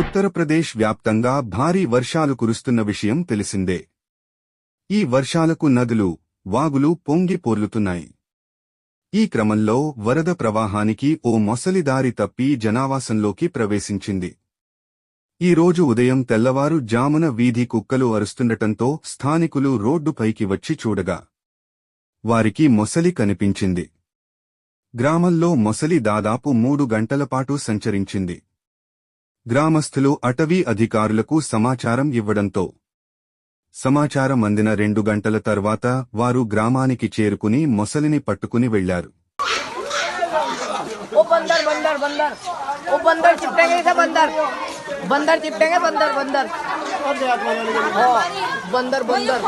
ఉత్తరప్రదేశ్ వ్యాప్తంగా భారీ వర్షాలు కురుస్తున్న విషయం తెలిసిందే. ఈ వర్షాలకు నదులు వాగులు పొంగి పొర్లుతున్నాయి. ఈ క్రమంలో వరద ప్రవాహానికి ఓ మొసలి దారి తప్పి జనావాసంలోకి ప్రవేశించింది. ఈ రోజు ఉదయం తెల్లవారు జామున వీధి కుక్కలు అరుస్తుండటంతో స్థానికులు రోడ్డుపైకి వచ్చి చూడగా వారికి మొసలి కనిపించింది. గ్రామంలో మొసలి దాదాపు మూడు గంటలపాటు సంచరించింది. గ్రామస్థులు అటవీ అధికారులకు సమాచారం ఇవ్వడంతో సమాచారం అందిన రెండు గంటల తర్వాత వారు గ్రామానికి చేరుకుని మొసలిని పట్టుకుని వెళ్ళారు బందర్ బందర్ బందర్.